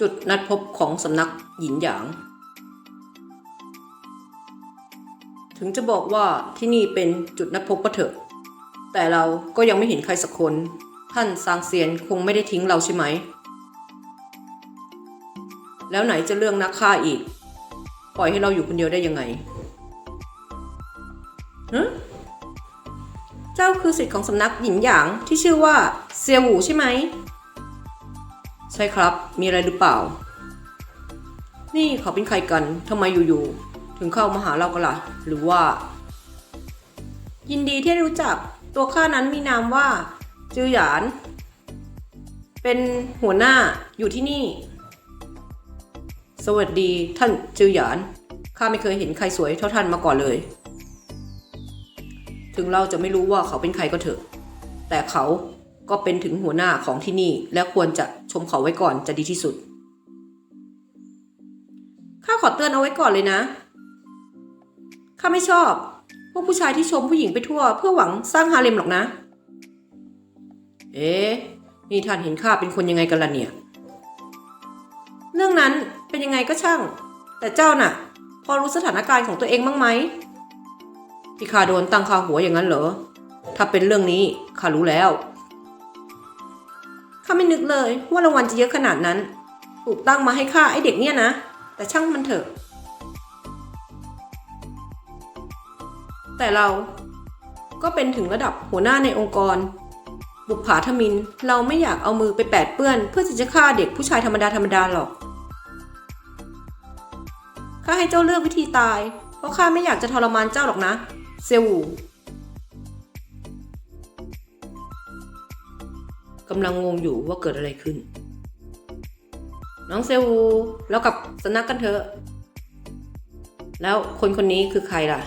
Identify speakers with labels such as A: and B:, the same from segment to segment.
A: จุดนัดพบของสำนักหยินหยาง ถึงจะบอกว่าที่นี่เป็นจุดนัดพบก็เถอะ แต่เราก็ยังไม่เห็นใครสักคน ท่านซางเซียนคงไม่ได้ทิ้งเราใช่ไหม แล้วไหนจะเรื่องนักฆ่าอีก ปล่อยให้เราอยู่คนเดียวได้ยังไงฮะเจ้าคือสิทธิ์ของสำนักหยินหยางที่ชื่อว่าเซียหูใช่ไหม ช่ครับ มีอะไรหรือเปล่า นี่เขาเป็นใครกันทำไมอยู่ๆ ถึงเข้ามาหาเรากันล่ะ หรือว่า ยินดีที่ได้รู้จัก ตัวข้านั้นมีนามว่า จือหยาน เป็นหัวหน้าอยู่ที่นี่ สวัสดีท่านจือหยาน ข้าไม่เคยเห็นใครสวยเท่าท่านมาก่อนเลย ถึงเราจะไม่รู้ว่าเขาเป็นใครก็เถอะ แต่เขาก็เป็นถึงหัวหน้าของที่นี่และควรจะ ชมเขาไว้ก่อนจะดีที่สุด ข้าขอเตือนเอาไว้ก่อนเลยนะ ข้าไม่ชอบ พวกผู้ชายที่ชมผู้หญิงไปทั่ว เพื่อหวังสร้างฮาเลมหรอกนะ เอ๊ะ นี่ท่านเห็นข้าเป็นคนยังไงกันล่ะเนี่ย เรื่องนั้นเป็นยังไงก็ช่าง แต่เจ้าน่ะ พอรู้สถานการณ์ของตัวเองบ้างไหมที่ข้าโดนตั้งคาหัวอย่างนั้นเหรอ ถ้าเป็นเรื่องนี้ข้ารู้แล้ว ข้าไม่นึกเลยว่ารางวัลจะเยอะขนาดนั้น ถูกตั้งมาให้ข้าไอเด็กเนี่ยนะ แต่ช่างมันเถอะ แต่เราก็เป็นถึงระดับหัวหน้าในองค์กร บุปผาทมิน เราไม่อยากเอามือไปแปดเปื้อน เพื่อที่จะฆ่าเด็กผู้ชายธรรมดาธรรมดาหรอก ข้าให้เจ้าเลือกวิธีตาย เพราะข้าไม่อยากจะทรมานเจ้าหรอกนะ เซวู กำลังงงอยู่ว่าเกิดอะไรขึ้น น้องเซวูแล้วกลับสนักกันเถอะ แล้วคนคนนี้คือใครล่ะ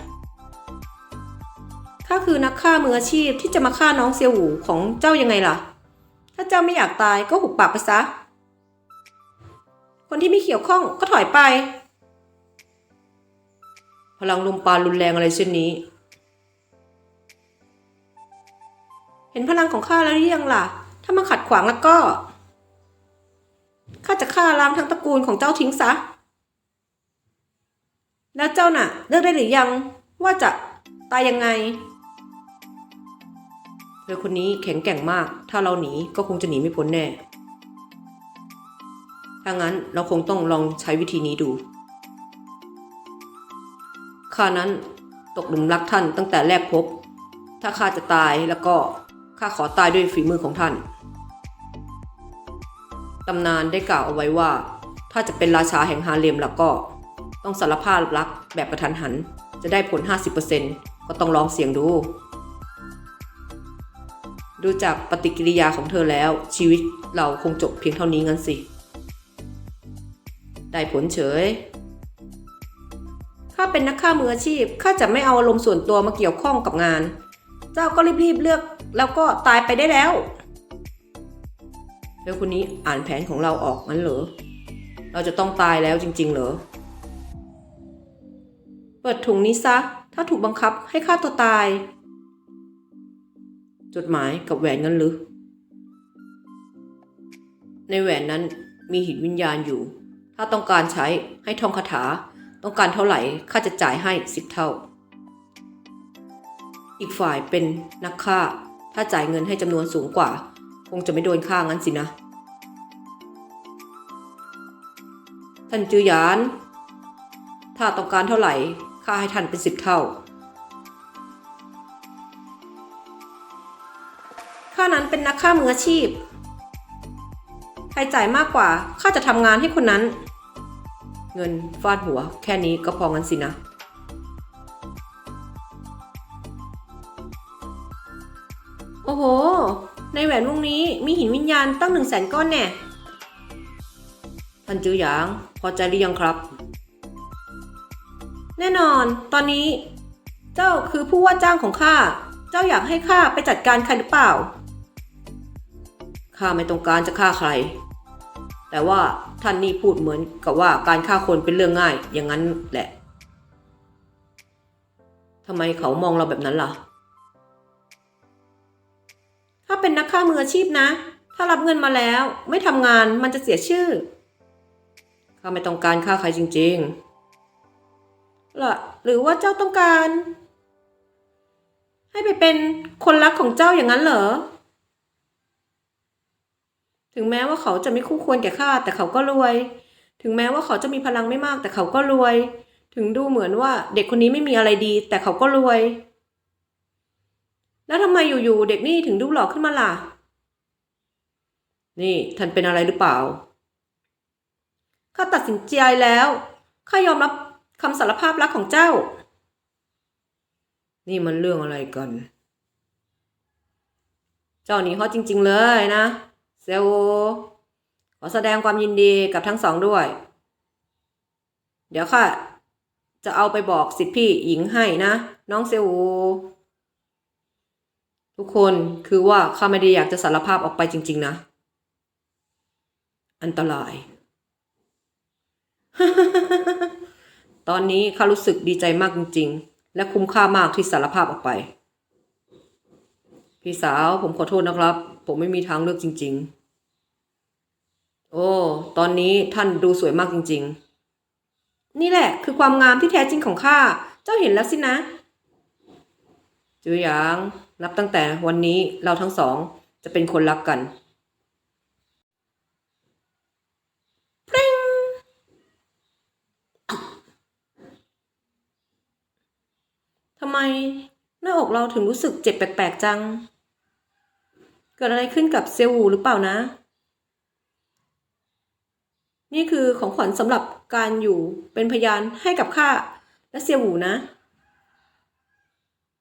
A: ข้าคือนักฆ่ามืออาชีพที่จะมาฆ่าน้องเซียวหูของเจ้ายังไงล่ะ ถ้าเจ้าไม่อยากตายก็หุบปากไปซะ คนที่ไม่เกี่ยวข้องก็ถอยไป พลังลมปาณรุนแรงอะไรเช่นนี้ เห็นพลังของข้าแล้วหรือยังล่ะ ถ้ามาขัดขวางแล้วก็ข้าจะฆ่าล้างทั้งตระกูลของเจ้าทิ้งซะ แล้วเจ้าน่ะ เลือกได้หรือยังว่าจะตายยังไงเธอคนนี้แข็งแกร่งมาก ถ้าเราหนีก็คงจะหนีไม่พ้นแน่ ถ้างั้นเราคงต้องลองใช้วิธีนี้ดู ข้านั้นตกหลุมรักท่านตั้งแต่แรกพบ ถ้าข้าจะตายแล้วก็ข้าขอตายด้วยฝีมือของท่าน ตำนานได้กล่าวเอาไว้ว่า ถ้าจะเป็นราชาแห่งฮาเลมแล้วก็ ต้องสารภาพรักแบบกระทันหัน จะได้ผล 50%ก็ต้องลองเสี่ยงดู ดูจากปฏิกิริยาของเธอแล้ว ชีวิตเราคงจบเพียงเท่านี้งั้นสิ ได้ผลเฉยข้าเป็นนักฆ่ามืออาชีพข้าจะไม่เอาอารมณ์ส่วนตัวมาเกี่ยวข้องกับงาน เจ้าก็รีบๆเลือก แล้วก็ตายไปได้แล้ว เธอคนนี้อ่านแผนของเราออกงั้นเหรอ เราจะต้องตายแล้วจริง ๆ เหรอ เปิดถุงนี้ซะ ถ้าถูกบังคับให้ฆ่าตัวตาย จดหมายกับแหวนงั้นหรือ ในแหวนนั้นมีหินวิญญาณอยู่ ถ้าต้องการใช้ให้ท่องคาถา ต้องการเท่าไหร่ข้าจะจ่ายให้สิบเท่า อีกฝ่ายเป็นนักฆ่า ถ้าจ่ายเงินให้จำนวนสูงกว่า งจะไม่โดนฆ่างั้นสินะ ท่านจือหยาน ถ้าต้องการเท่าไหร่ข้าให้ท่านเป็นสิบเท่า ข้านั้นเป็นนักฆ่ามืออาชีพ ใครจ่ายมากกว่าข้าจะทำงานให้คนนั้น เงินฟาดหัว แค่นี้ก็พองั้นสินะโอ้โห ในแหวนวงนี้มีหินวิญญาณตั้งหนึ่งแสนก้อนแน่ท่านจือหยาง พอใจหรือยังครับ แน่นอน ตอนนี้ เจ้าคือผู้ว่าจ้างของข้า เจ้าอยากให้ข้าไปจัดการใครหรือเปล่า ข้าไม่ต้องการจะฆ่าใคร แต่ว่าท่านนี่พูดเหมือนกับว่าการฆ่าคนเป็นเรื่องง่าย อย่างนั้นแหละทำไมเขามองเราแบบนั้นล่ะ ถ้าเป็นนักฆ่ามืออาชีพนะ ถ้ารับเงินมาแล้ว ไม่ทำงานมันจะเสียชื่อข้าไม่ต้องการฆ่าใครจริงๆล่ะหรือว่าเจ้าต้องการ ให้ไปเป็นคนรักของเจ้าอย่างนั้นเหรอ ถึงแม้ว่าเขาจะไม่คู่ควรแก่ข้าแต่เขาก็รวย ถึงแม้ว่าเขาจะมีพลังไม่มาก แต่เขาก็รวย ถึงดูเหมือนว่าเด็กคนนี้ไม่มีอะไรดี แต่เขาก็รวย แล้วทำไมอยู่ๆเด็กนี่ถึงดูหล่อขึ้นมาล่ะ นี่ท่านเป็นอะไรหรือเปล่า ข้าตัดสินใจแล้ว ข้ายอมรับคำสารภาพรักของเจ้า นี่มันเรื่องอะไรกัน เจ้านี่ฮอจริง ๆ เลยนะเซลขอแสดงความยินดีกับทั้งสองด้วย เดี๋ยวข้าจะเอาไปบอกสิทธิพี่หญิงให้นะ น้องเซล ทุกคนคือว่าข้าไม่ได้อยากจะสารภาพออกไปจริง ๆ นะ อันตราย ตอนนี้ข้ารู้สึกดีใจมากจริง ๆ และคุ้มค่ามากที่สารภาพออกไป พี่สาวผมขอโทษนะครับ ผมไม่มีทางเลือกจริง ๆ โอ้ ตอนนี้ท่านดูสวยมากจริง ๆ นี่แหละ คือความงามที่แท้จริงของข้า เจ้าเห็นแล้วสินะจือหยาง นับตั้งแต่วันนี้เราทั้งสองจะเป็นคนรักกันทำไมหน้าอกเราถึงรู้สึกเจ็บแปลกๆจัง เกิดอะไรขึ้นกับเซลวูหรือเปล่านะ นี่คือของขวัญสำหรับการอยู่เป็นพยานให้กับข้าและเซียวหูนะ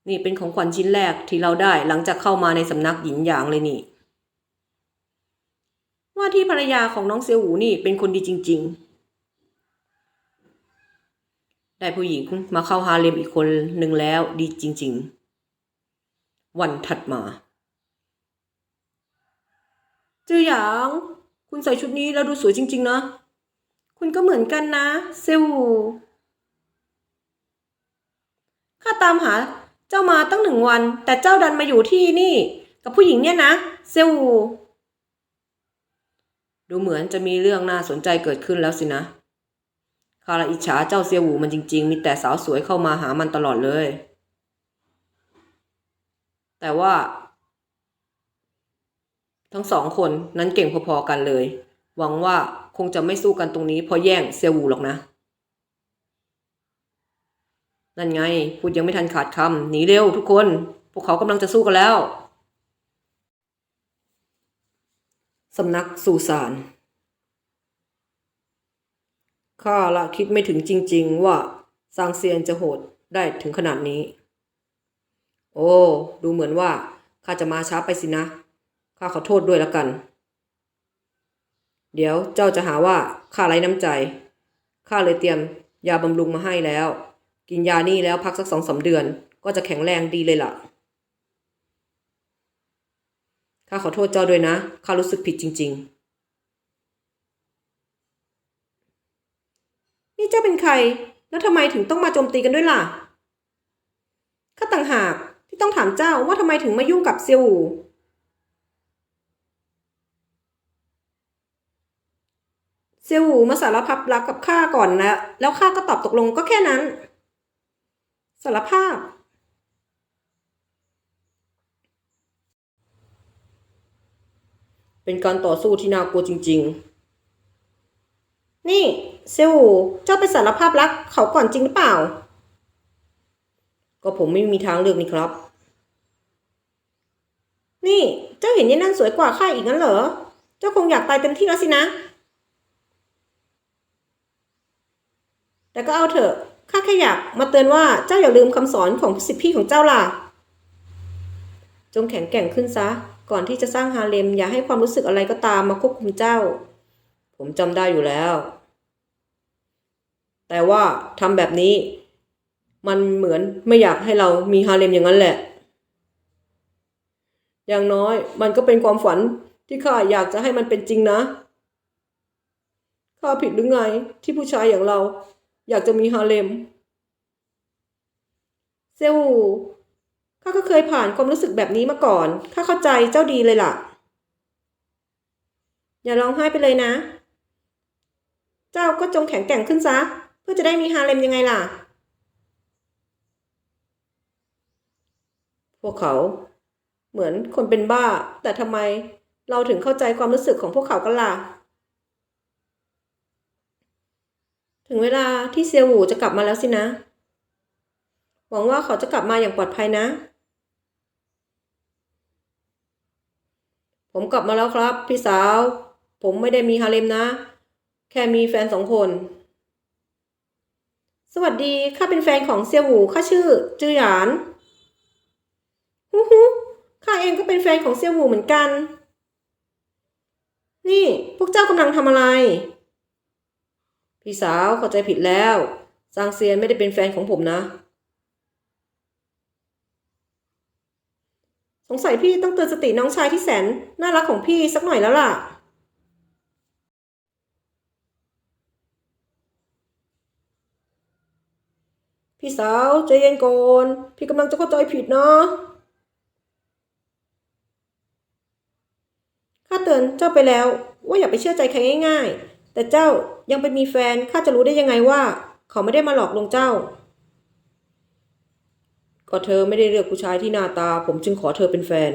A: นี่เป็นของขวัญชิ้นแรกที่เราได้หลังจากเข้ามาในสำนักหญินหยางเลยนี่ ว่าที่ภรรยาของน้องเซียวหูนี่เป็นคนดีจริง ๆ ได้ผู้หญิงมาเข้าฮาเลมอีกคนหนึ่งแล้วดีจริง ๆ วันถัดมาจือหยาง คุณใส่ชุดนี้แล้วดูสวยจริง ๆ นะ คุณก็เหมือนกันนะ เซลวูข้าตามหา เจ้ามาตั้งหนึ่งวัน แต่เจ้าดันมาอยู่ที่นี่ กับผู้หญิงเนี่ยนะ เซลวูดูเหมือนจะมีเรื่องน่าสนใจเกิดขึ้นแล้วสินะข้าละอิจฉาเจ้าเซียวูมันจริง ๆ มีแต่สาวสวยเข้ามาหามันตลอดเลย แต่ว่า ทั้งสองคนนั้นเก่งพอๆกันเลย หวังว่าคงจะไม่สู้กันตรงนี้เพราะแย่งเซียวูหรอกนะ นั่นไง พูดยังไม่ทันขาดคำหนีเร็วทุกคน พวกเขากำลังจะสู้กันแล้วสำนักสุสานข้าละคิดไม่ถึงจริง ๆ ว่าซางเซียนจะโหดได้ถึงขนาดนี้ โอ้ ดูเหมือนว่าข้าจะมาช้าไปสินะ ข้าขอโทษด้วยละกัน เดี๋ยวเจ้าจะหาว่าข้าไร้น้ำใจ ข้าเลยเตรียมยาบำรุงมาให้แล้ว กินยานี่แล้วพักสักสองสาเดือน ก็จะแข็งแรงดีเลยล่ะข้าขอโทษเจ้าด้วยนะข้ารู้สึกผิดจริง ๆ นี่เจ้าเป็นใคร แล้วทำไมถึงต้องมาโจมตีกันด้วยล่ะข้าต่างหากที่ต้องถามเจ้าว่าทำไมถึงมายุ่งกับเซียวหูเซียวหูมาสารภาพรักกับข้าก่อนแล้วแล้วข้าก็ตอบตกลงก็แค่นั้น สารภาพ เป็นการต่อสู้ที่น่ากลัวจริง ๆ นี่เซลล์เจ้าไปสารภาพรักเขาก่อนจริงหรือเปล่า ก็ผมไม่มีทางเลือกนี่ครับ นี่เจ้าเห็นยายนั่นสวยกว่าข้าอีกงั้นเหรอ เจ้าคงอยากตายเต็มที่แล้วสินะ แต่ก็เอาเถอะ ข้าแค่อยากมาเตือนว่าเจ้าอย่าลืมคำสอนของสิทธิพี่ของเจ้าล่ะ จงแข็งแกร่งขึ้นซะ ก่อนที่จะสร้างฮาเลม อย่าให้ความรู้สึกอะไรก็ตามมาควบคุมเจ้า ผมจำได้อยู่แล้ว แต่ว่าทำแบบนี้ มันเหมือนไม่อยากให้เรามีฮาเลมอย่างนั้นแหละ อย่างน้อยมันก็เป็นความฝันที่ข้าอยากจะให้มันเป็นจริงนะข้าผิดหรือไงที่ผู้ชายอย่างเรา อยากจะมีฮาเลม เซลล์ข้าก็เคยผ่านความรู้สึกแบบนี้มาก่อน ข้าเข้าใจเจ้าดีเลยล่ะ อย่าร้องไห้ไปเลยนะ เจ้าก็จงแข็งแกร่งขึ้นซะ เพื่อจะได้มีฮาเลมยังไงล่ะ พวกเขาเหมือนคนเป็นบ้า แต่ทำไมเราถึงเข้าใจความรู้สึกของพวกเขากันล่ะ ถึงเวลาที่เซียวหูจะกลับมาแล้วสินะ หวังว่าเขาจะกลับมาอย่างปลอดภัยนะ ผมกลับมาแล้วครับ พี่สาว ผมไม่ได้มีฮาเลมนะ แค่มีแฟนสองคน สวัสดี ข้าเป็นแฟนของเซียวหูข้าชื่อ จือหยานฮู้ฮู้ข้าเองก็เป็นแฟนของเซียวหูเหมือนกัน นี่พวกเจ้ากำลังทำอะไร พี่สาวเข้าใจผิดแล้วซางเซียนไม่ได้เป็นแฟนของผมนะ สงสัยพี่ต้องเตือนสติน้องชายที่แสนน่ารักของพี่สักหน่อยแล้วล่ะ พี่สาวใจเย็นก่อนพี่กำลังจะเข้าใจผิดเนาะข้าเตือนเจ้าไปแล้ว ว่าอย่าไปเชื่อใจใครง่ายๆ แต่เจ้ายังไปมีแฟนข้าจะรู้ได้ยังไงว่า เขาไม่ได้มาหลอกลวงเจ้า ก็เธอไม่ได้เลือกผู้ชายที่หน้าตา ผมจึงขอเธอเป็นแฟน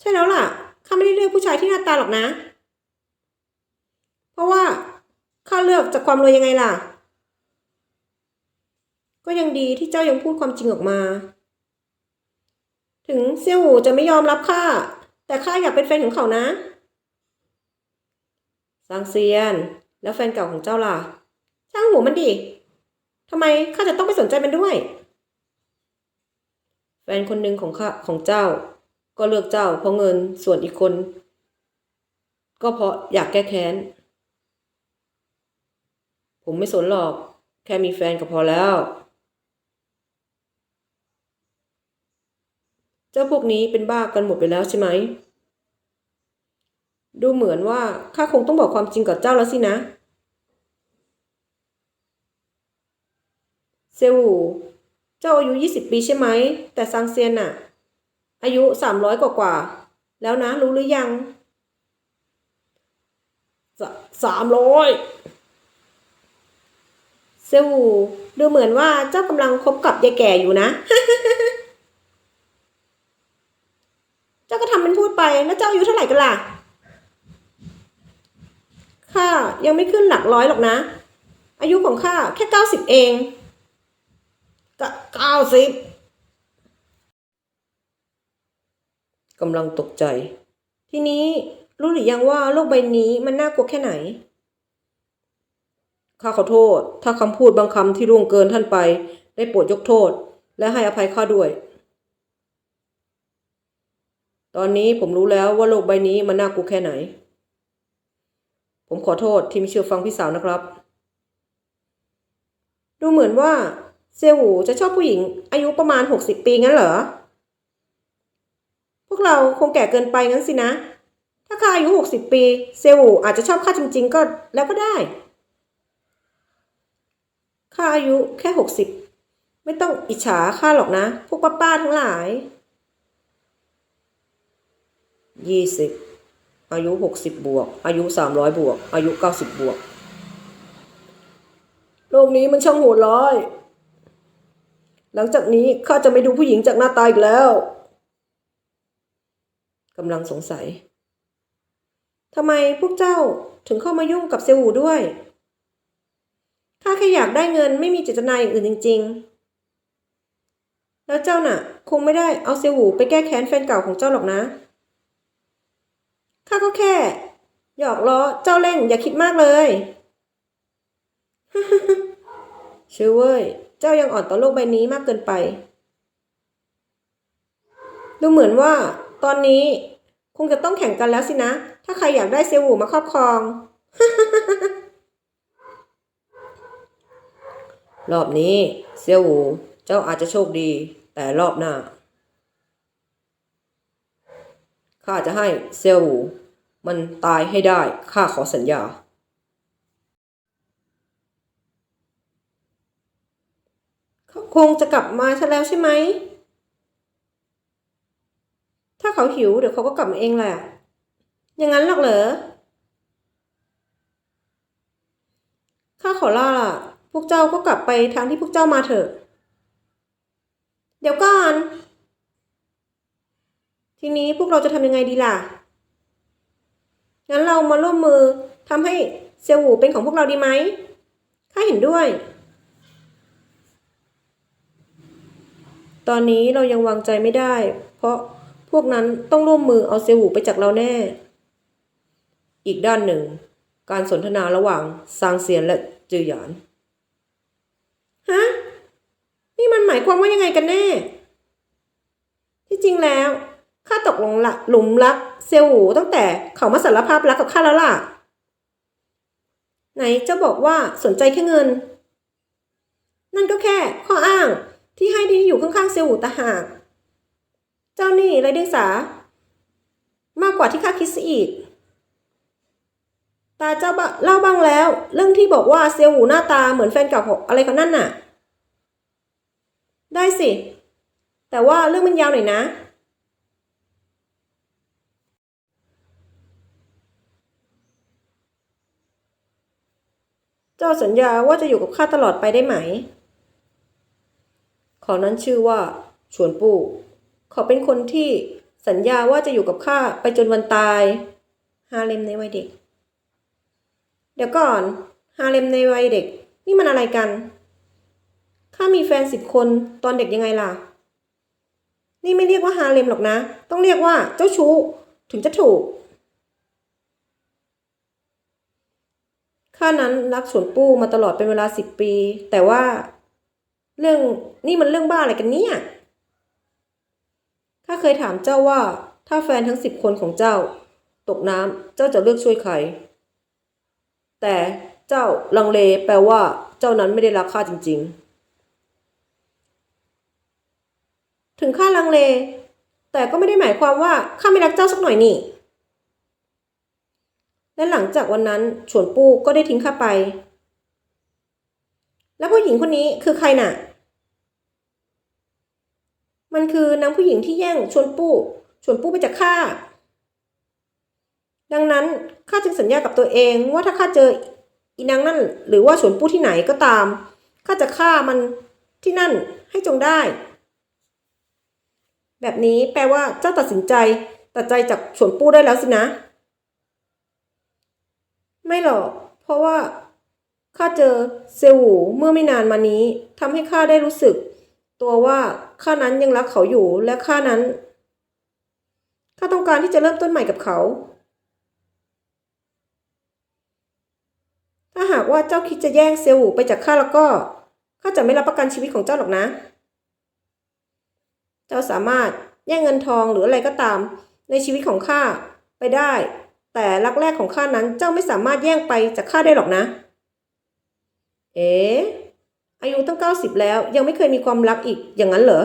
A: ใช่แล้วล่ะข้าไม่ได้เลือกผู้ชายที่หน้าตาหรอกนะ เพราะว่าข้าเลือกจากความรวยยังไงล่ะ ก็ยังดีที่เจ้ายังพูดความจริงออกมา ถึงเซี่ยวหูจะไม่ยอมรับข้าแต่ข้าอยากเป็นแฟนของเขานะ ซางเซียน แล้วแฟนเก่าของเจ้าล่ะ ช่างหูมันดิทำไมข้าจะต้องไปสนใจมันด้วย แฟนคนหนึ่งของข้าของเจ้า ก็เลือกเจ้าเพราะเงินส่วนอีกคน ก็เพราะอยากแก้แค้น ผมไม่สนหรอก แค่มีแฟนก็พอแล้ว เจ้าพวกนี้เป็นบ้ากันหมดไปแล้วใช่ไหม ดูเหมือนว่าข้าคงต้องบอกความจริงกับเจ้าแล้วสินะ เซวูเจ้าอายุยี่สิบปีใช่ไหม แต่ซางเซียนน่ะอายุสามร้อยกว่ากว่า แล้วนะ รู้หรือยังสามร้อยเซวูดูเหมือนว่าเจ้ากำลังคบกับยายแก่อยู่นะ เจ้าก็ทำเป็นพูดไปแล้วเจ้าอายุเท่าไหร่กันล่ะ ข้ายังไม่ขึ้นหลักร้อยหรอกนะ อายุของข้าแค่เก้าสิบเองก็เก้าสิบกำลังตกใจ ทีนี้รู้หรือยังว่าโลกใบนี้มันน่ากลัวแค่ไหน ข้าขอโทษ ถ้าคำพูดบางคำที่ล่วงเกินท่านไป ได้โปรดยกโทษ และให้อภัยข้าด้วย ตอนนี้ผมรู้แล้วว่าโลกใบนี้มันน่ากลัวแค่ไหน ผมขอโทษที่ไม่เชื่อฟังพี่สาวนะครับ ดูเหมือนว่าเซียวูจะชอบผู้หญิง อายุประมาณหกสิบปีงั้นเหรอ พวกเราคงแก่เกินไปงั้นสินะ ถ้าข้าอายุหกสิบปี เซียวูอาจจะชอบข้าจริง ๆ ก็แล้วก็ได้ข้าอายุแค่หกสิบไม่ต้องอิจฉาข้าหรอกนะ พวกป้าๆทั้งหลายยี่สิบ อายุหกสิบบวก อายุสามร้อยบวก อายุเก้าสิบบวก โลกนี้มันช่างโหดร้าย หลังจากนี้ข้าจะไม่ดูผู้หญิงจากหน้าตาอีกแล้วกำลังสงสัยทำไมพวกเจ้าถึงเข้ามายุ่งกับเซวูด้วย ข้าแค่อยากได้เงินไม่มีเจตนาอย่างอื่นจริง ๆ แล้วเจ้าน่ะ คงไม่ได้เอาเซวูไปแก้แค้นแฟนเก่าของเจ้าหรอกนะ ข้าก็แค่ หยอกล้อเจ้าเล่นอย่าคิดมากเลยเชื่อเว้ย เจ้ายังอ่อนต่อโลกใบนี้มากเกินไป ดูเหมือนว่า ตอนนี้ คงจะต้องแข่งกันแล้วสินะ ถ้าใครอยากได้เซวูมาครอบครอง รอบนี้ เซียวหูเจ้าอาจจะโชคดี แต่รอบหน้า ข้าจะให้เซียวหูมันตายให้ได้ข้าขอสัญญา เขาคงจะกลับมาซะแล้วใช่ไหม ถ้าเขาหิวเดี๋ยวเขาก็กลับมาเองแหละ อย่างนั้นหรอกเหรอ ข้าขอลาล่ะ พวกเจ้าก็กลับไปทางที่พวกเจ้ามาเถอะ เดี๋ยวก่อน ทีนี้พวกเราจะทำยังไงดีล่ะ งั้นเรามาร่วมมือทำให้เซียวหูเป็นของพวกเราดีไหมข้าเห็นด้วย ตอนนี้เรายังวางใจไม่ได้ เพราะพวกนั้นต้องร่วมมือเอาเซียวหูไปจากเราแน่ อีกด้านหนึ่ง การสนทนาระหว่างซางเซียนและจือหยานฮะ นี่มันหมายความว่ายังไงกันแน่ ที่จริงแล้ว ข้าตกลงละหลุมรักเซียวหูตั้งแต่เขามาสารภาพรักกับข้าแล้วล่ะ ไหนเจะบอกว่าสนใจแค่เงิน นั่นก็แค่ข้ออ้างที่ให้ที่อยู่ข้างๆเซียวหูตาหาก เจ้านี่ไรเดียงสา มากกว่าที่ข้าคิดซะอีก ตาเจ้าเล่าบ้างแล้ว เรื่องที่บอกว่าเซียวหูหน้าตาเหมือนแฟนเก่าของอะไรกันนั่นน่ะ ได้สิ แต่ว่าเรื่องมันยาวหน่อยนะ จ้าสัญญาว่าจะอยู่กับข้าตลอดไปได้ไหมขานั้นชื่อว่า ชวนปู่ขาเป็นคนที่สัญญาว่าจะอยู่กับข้าไปจนวันตาย ฮาเลมในวัยเด็ก เดี๋ยวก่อน ฮาเลมในวัยเด็ก นี่มันอะไรกัน ข้ามีแฟนสิบคนตอนเด็กยังไงล่ะ นี่ไม่เรียกว่าฮาเลมหรอกนะ ต้องเรียกว่าเจ้าชู้ถึงจะถูก ข้านั้นรักสวนปู้มาตลอดเป็นเวลาสิบปี แต่ว่า เรื่องนี่มันเรื่องบ้าอะไรกันเนี่ยข้าเคยถามเจ้าว่า ถ้าแฟนทั้งสิบคนของเจ้า ตกน้ำเจ้าจะเลือกช่วยใคร แต่เจ้าลังเลแปลว่า เจ้านั้นไม่ได้รักข้าจริง ๆ ถึงข้าลังเล แต่ก็ไม่ได้หมายความว่าข้าไม่รักเจ้าสักหน่อยนี่ และหลังจากวันนั้นฉวนปู้ก็ได้ทิ้งข้าไป แล้วผู้หญิงคนนี้คือใครน่ะ มันคือนางผู้หญิงที่แย่งชวนปู้ชวนปู้ไปจากข้า ดังนั้นข้าจึงสัญญากับตัวเองว่าถ้าข้าเจออีนางนั่น หรือว่าชวนปู้ที่ไหนก็ตามข้าจะฆ่ามันที่นั่นให้จงได้ แบบนี้แปลว่าเจ้าตัดสินใจตัดใจจากชวนปู้ได้แล้วสินะ ไม่หรอก เพราะว่าข้าเจอเซวูเมื่อไม่นานมานี้ทำให้ข้าได้รู้สึก ตัวว่าข้านั้นยังรักเขาอยู่และข้านั้นข้าต้องการที่จะเริ่มต้นใหม่กับเขา ถ้าหากว่าเจ้าคิดจะแย่งเซวูไปจากข้าแล้วก็ข้าจะไม่รับประกันชีวิตของเจ้าหรอกนะ เจ้าสามารถแย่งเงินทองหรืออะไรก็ตาม ในชีวิตของข้าไปได้ แต่รักแรกของข้านั้นเจ้าไม่สามารถแย่งไปจากข้าได้หรอกนะ เอ๋อายุตั้งเก้าสิบแล้วยังไม่เคยมีความรักอีกอย่างนั้นเหรอ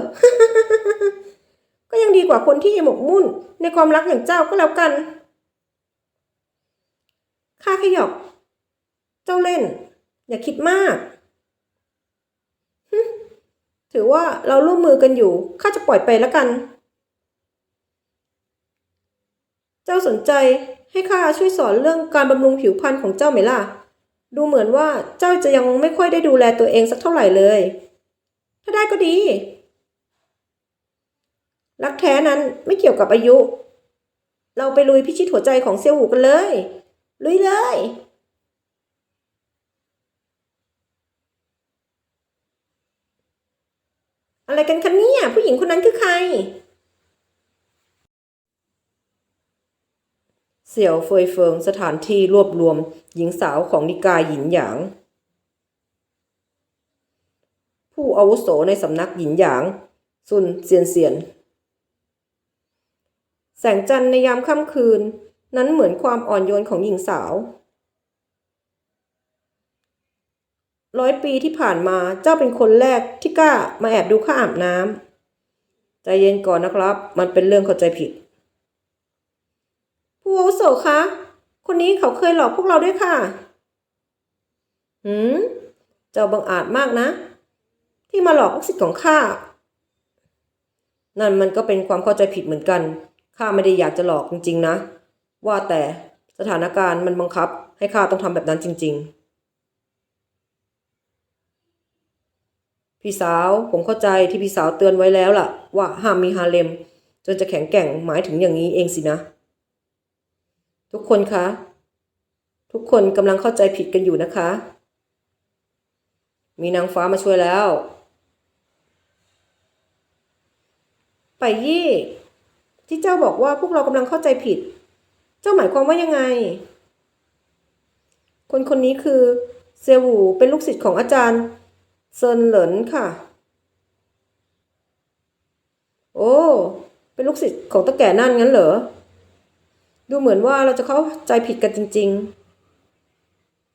A: ก็ยังดีกว่าคนที่หมกมุ่น ในความรักอย่างเจ้าก็แล้วกัน ข้าแค่หยอก เจ้าเล่น อย่าคิดมาก ถือว่าเราร่วมมือกันอยู่ ข้าจะปล่อยไปแล้วกัน เจ้าสนใจ ให้ข้าช่วยสอนเรื่องการบำรุงผิวพรรณของเจ้าไหมล่ะ ดูเหมือนว่าเจ้าจะยังไม่ค่อยได้ดูแลตัวเองสักเท่าไหร่เลย ถ้าได้ก็ดี รักแท้นั้นไม่เกี่ยวกับอายุ เราไปลุยพิชิตหัวใจของเซียวหูกันเลย ลุยเลยอะไรกันคะเนี่ยผู้หญิงคนนั้นคือใคร เสี่ยวเฟยเฟิงสถานที่รวบรวมหญิงสาวของนิกายหยินหยาง ผู้อาวุโสในสำนักหยินหยาง ซุนเซียนเซียน แสงจันทร์ในยามค่ำคืน นั้นเหมือนความอ่อนโยนของหญิงสาว ร้อยปีที่ผ่านมาเจ้าเป็นคนแรกที่กล้ามาแอบดูข้าอาบน้ำใจเย็นก่อนนะครับ มันเป็นเรื่องเข้าใจผิด ผู้อาวุโสคะ คนนี้เขาเคยหลอกพวกเราด้วยค่ะ หืม เจ้าบังอาจมากนะ ที่มาหลอกลูกศิษย์ของข้า นั่นมันก็เป็นความเข้าใจผิดเหมือนกัน ข้าไม่ได้อยากจะหลอกจริง ๆ นะ ว่าแต่สถานการณ์มันบังคับ ให้ข้าต้องทำแบบนั้นจริง ๆพี่สาวผมเข้าใจที่พี่สาวเตือนไว้แล้วล่ะ ว่าห้ามมีฮาเลม จนจะแข็งแกร่งหมายถึงอย่างนี้เองสินะ ทุกคนคะ ทุกคนกำลังเข้าใจผิดกันอยู่นะคะ มีนางฟ้ามาช่วยแล้ว ไปยี่ ที่เจ้าบอกว่าพวกเรากำลังเข้าใจผิด เจ้าหมายความว่ายังไง คนคนนี้คือเซวูเป็นลูกศิษย์ของอาจารย์เซินเหลินค่ะ โอ้ เป็นลูกศิษย์ของตะแก่นั่นงั้นเหรอ ดูเหมือนว่าเราจะเข้าใจผิดกันจริง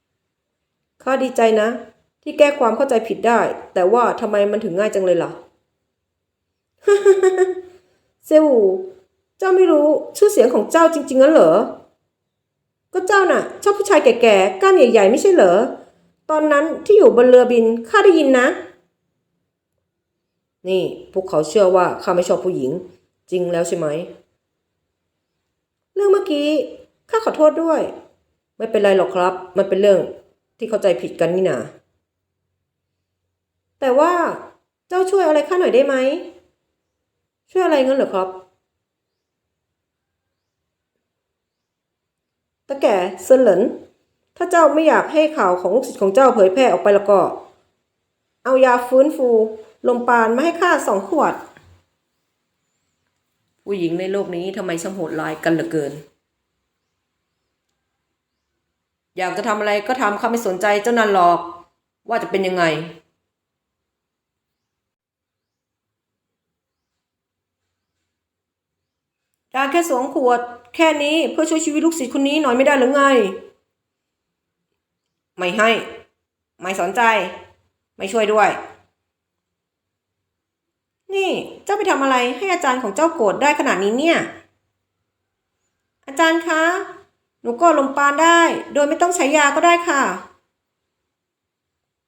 A: ๆ ข้าดีใจนะ ที่แก้ความเข้าใจผิดได้ แต่ว่าทำไมมันถึงง่ายจังเลยล่ะเซวูเจ้าไม่รู้ชื่อเสียงของเจ้าจริงๆงั้นเหรอ ก็เจ้าน่ะ ชอบผู้ชายแก่ๆ กล้ามใหญ่ๆ ไม่ใช่เหรอ ตอนนั้นที่อยู่บนเรือบินข้าได้ยินนะ นี่พวกเขาเชื่อว่าข้าไม่ชอบผู้หญิง จริงแล้วใช่ไหม เรื่องเมื่อกี้ข้าขอโทษด้วย ไม่เป็นไรหรอกครับ มันเป็นเรื่องที่เข้าใจผิดกันนี่นาแต่ว่าเจ้าช่วยอะไรข้าหน่อยได้ไหม ช่วยอะไรงั้นเหรอครับตะแก่เซนเหลินถ้าเจ้าไม่อยากให้ข่าวของลูกศิษย์ของเจ้าเผยแพร่ออกไปแล้วก็ เอายาฟื้นฟู ลมปานมาให้ข้าสองขวด ผู้หญิงในโลกนี้ทำไมช่างโหดร้ายกันเหลือเกิน อยากจะทำอะไรก็ทำข้าไม่สนใจเจ้านั่นหรอก ว่าจะเป็นยังไง การแค่สองขวด แค่นี้เพื่อช่วยชีวิตลูกศิษย์คนนี้หน่อยไม่ได้หรือไง ไม่ให้ ไม่สนใจ ไม่ช่วยด้วย นี่เจ้าไปทำอะไรให้อาจารย์ของเจ้าโกรธได้ขนาดนี้เนี่ย อาจารย์คะ หนูก็ลมปานได้ โดยไม่ต้องใช้ยาก็ได้ค่ะ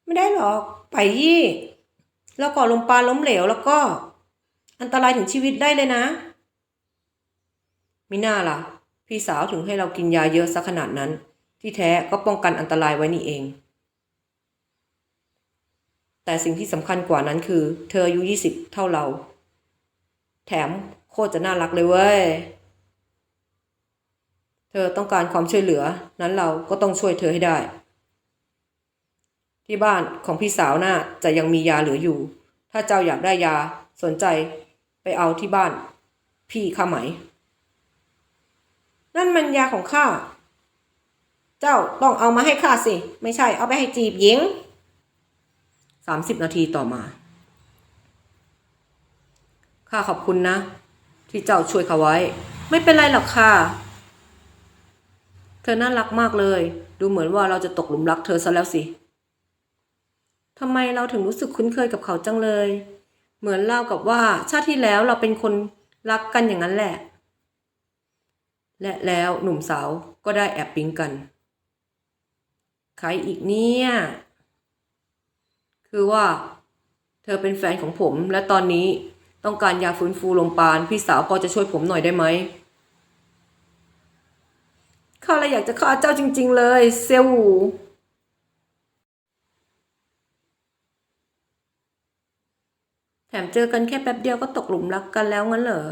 A: ไม่ได้หรอกไปยี่แล้วก่อลมปานล้มเหลวแล้วก็ อันตรายถึงชีวิตได้เลยนะ มิน่าล่ะ พี่สาวถึงให้เรากินยาเยอะซะขนาดนั้น ที่แท้ก็ป้องกันอันตรายไว้นี่เอง แต่สิ่งที่สำคัญกว่านั้นคือ เธออายุยี่สิบเท่าเรา แถมโคตรจะน่ารักเลยเว้ย เธอต้องการความช่วยเหลือ นั้นเราก็ต้องช่วยเธอให้ได้ ที่บ้านของพี่สาวน่าจะยังมียาเหลืออยู่ ถ้าเจ้าอยากได้ยาสนใจไปเอาที่บ้าน พี่ข้าไหม นั่นมันยาของข้า เจ้าต้องเอามาให้ข้าสิ ไม่ใช่เอาไปให้จีบหญิง สามสิบนาทีต่อมา ข้าขอบคุณนะ ที่เจ้าช่วยข้าไว้ ไม่เป็นไรหรอกค่ะ เธอน่ารักมากเลย ดูเหมือนว่าเราจะตกหลุมรักเธอซะแล้วสิทำไมเราถึงรู้สึกคุ้นเคยกับเขาจังเลย เหมือนเล่ากับว่าชาติที่แล้วเราเป็นคนรักกันอย่างนั้นแหละ และแล้วหนุ่มสาวก็ได้แอบปิ๊งกัน ใครอีกเนี่ย คือว่า เธอเป็นแฟนของผม และตอนนี้ต้องการยาฟื้นฟูลมปาน พี่สาวพอจะช่วยผมหน่อยได้ไหมข้าเลยอยากจะฆ่าเจ้าจริง ๆ เลย เซลวูแถมเจอกันแค่แป๊บเดียวก็ตกหลุมรักกันแล้วงั้นเหรอ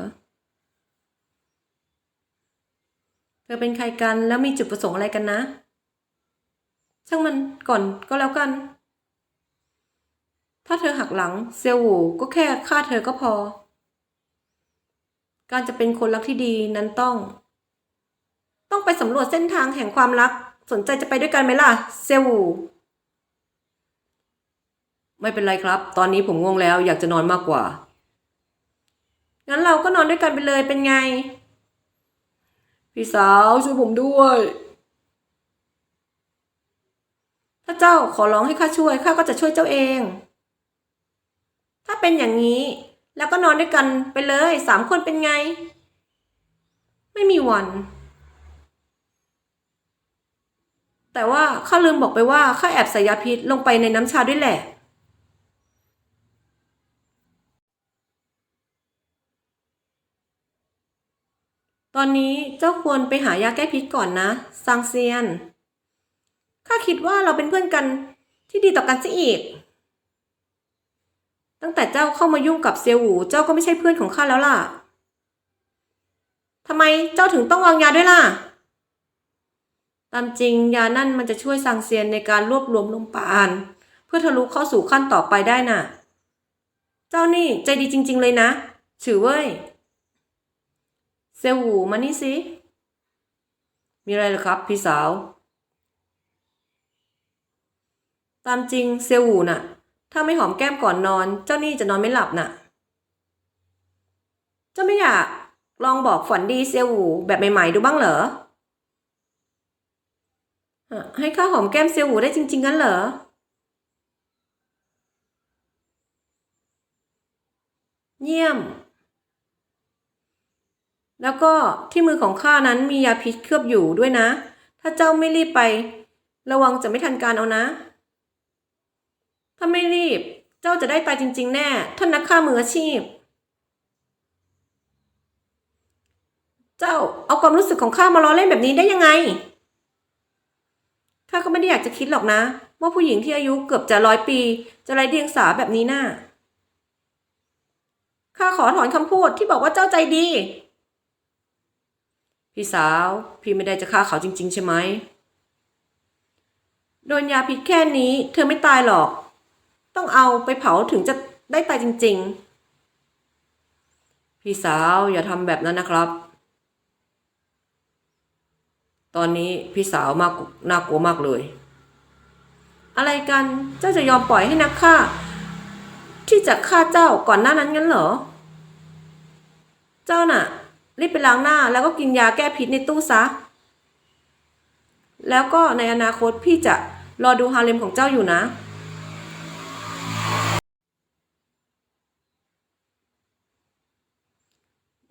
A: เธอเป็นใครกันแล้วมีจุดประสงค์อะไรกันนะ ช่างมันก่อนก็แล้วกัน ถ้าเธอหักหลังเซลวูก็แค่ฆ่าเธอก็พอ การจะเป็นคนรักที่ดีนั้นต้อง ต้องไปสำรวจเส้นทางแห่งความรัก สนใจจะไปด้วยกันไหมล่ะ เซลวูไม่เป็นไรครับ ตอนนี้ผมง่วงแล้วอยากจะนอนมากกว่า งั้นเราก็นอนด้วยกันไปเลยเป็นไง พี่สาวช่วยผมด้วยถ้าเจ้าขอร้องให้ข้าช่วยข้าก็จะช่วยเจ้าเอง ถ้าเป็นอย่างนี้ แล้วก็นอนด้วยกันไปเลยสามคนเป็นไง ไม่มีวัน แต่ว่าข้าลืมบอกไปว่าข้าแอบใส่ยาพิษลงไปในน้ำชาด้วยแหละตอนนี้เจ้าควรไปหายาแก้พิษก่อนนะซางเซียน ข้าคิดว่าเราเป็นเพื่อนกันที่ดีต่อกันซะอีก ตั้งแต่เจ้าเข้ามายุ่งกับเซียวหูเจ้าก็ไม่ใช่เพื่อนของข้าแล้วล่ะทำไมเจ้าถึงต้องวางยาด้วยล่ะ ตามจริงยานั่นมันจะช่วยซังเซียนในการรวบรวมลมปราณเพื่อทะลุเข้าสู่ขั้นต่อไปได้น่ะ เจ้านี่ใจดีจริง ๆ เลยนะฉือเว้ย เซลหูมานี่สิ มีอะไรหรอครับ พี่สาว ตามจริงเซลหูน่ะ ถ้าไม่หอมแก้มก่อนนอน เจ้านี่จะนอนไม่หลับน่ะ เจ้าไม่อยากลองบอกฝันดีเซลหูแบบใหม่ๆดูบ้างเหรอ ให้ข้าหอมแก้มเซลหูได้จริงๆงั้นเหรอ เยี่ยม แล้วก็ที่มือของข้านั้นมียาพิษเคลือบอยู่ด้วยนะ ถ้าเจ้าไม่รีบไป ระวังจะไม่ทันการเอานะ ถ้าไม่รีบ เจ้าจะได้ตายจริง ๆ แน่ ท่านนักฆ่ามืออาชีพ เจ้าเอาความรู้สึกของข้ามาล้อเล่นแบบนี้ได้ยังไง ข้าก็ไม่ได้อยากจะคิดหรอกนะ ว่าผู้หญิงที่อายุเกือบจะร้อยปี จะไร้เดียงสาแบบนี้น่ะข้าขอถอนคำพูดที่บอกว่าเจ้าใจดี พี่สาว พี่ไม่ได้จะฆ่าเขาจริง ๆ ใช่ไหมโดนยาพิษแค่นี้ เธอไม่ตายหรอก ต้องเอาไปเผาถึงจะได้ตายจริง ๆ พี่สาวอย่าทำแบบนั้นนะครับ ตอนนี้พี่สาวมากน่ากลัวมากเลย อะไรกันเจ้าจะยอมปล่อยให้นักฆ่า ที่จะฆ่าเจ้าก่อนหน้านั้นงั้นเหรอ เจ้าน่ะ รีบไปล้างหน้าแล้วก็กินยาแก้พิษในตู้ซะ แล้วก็ในอนาคตพี่จะรอดูฮาเลมของเจ้าอยู่นะ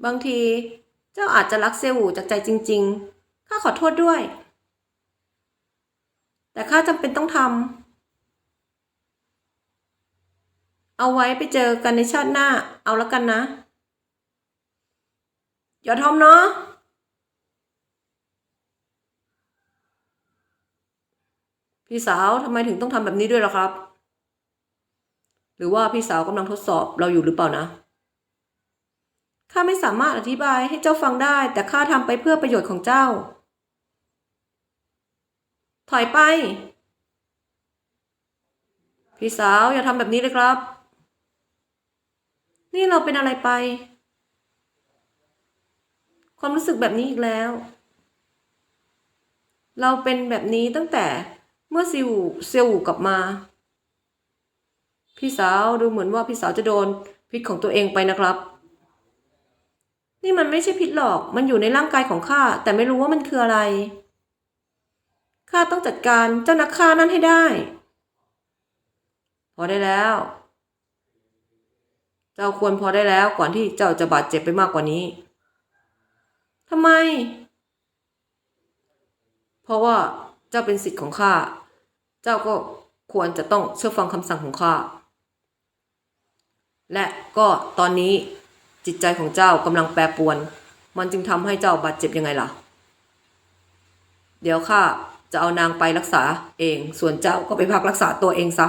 A: บางทีเจ้าอาจจะรักเซวูจากใจจริง ๆ ข้าขอโทษด้วย แต่ข้าจำเป็นต้องทำ เอาไว้ไปเจอกันในชาติหน้า เอาแล้วกันนะ อย่าทอมเนาะพี่สาวทำไมถึงต้องทำแบบนี้ด้วยล่ะครับ หรือว่าพี่สาวกำลังทดสอบเราอยู่หรือเปล่านะ ข้าไม่สามารถอธิบายให้เจ้าฟังได้ แต่ข้าทำไปเพื่อประโยชน์ของเจ้า ถอยไป พี่สาวอย่าทำแบบนี้เลยครับ นี่เราเป็นอะไรไป ความรู้สึกแบบนี้อีกแล้ว เราเป็นแบบนี้ตั้งแต่เมื่อซิวเซียวกลับมา พี่สาวดูเหมือนว่าพี่สาวจะโดนพิษของตัวเองไปนะครับ นี่มันไม่ใช่พิษหรอก มันอยู่ในร่างกายของข้า แต่ไม่รู้ว่ามันคืออะไร ข้าต้องจัดการเจ้านักฆ่านั่นให้ได้ พอได้แล้ว เจ้าควรพอได้แล้วก่อนที่เจ้าจะบาดเจ็บไปมากกว่านี้ทำไม เพราะว่าเจ้าเป็นสิทธิ์ของข้า เจ้าก็ควรจะต้องเชื่อฟังคำสั่งของข้า และก็ตอนนี้ จิตใจของเจ้ากำลังแปรปรวน มันจึงทำให้เจ้าบาดเจ็บยังไงล่ะ เดี๋ยวข้าจะเอานางไปรักษาเอง ส่วนเจ้าก็ไปพักรักษาตัวเองซะ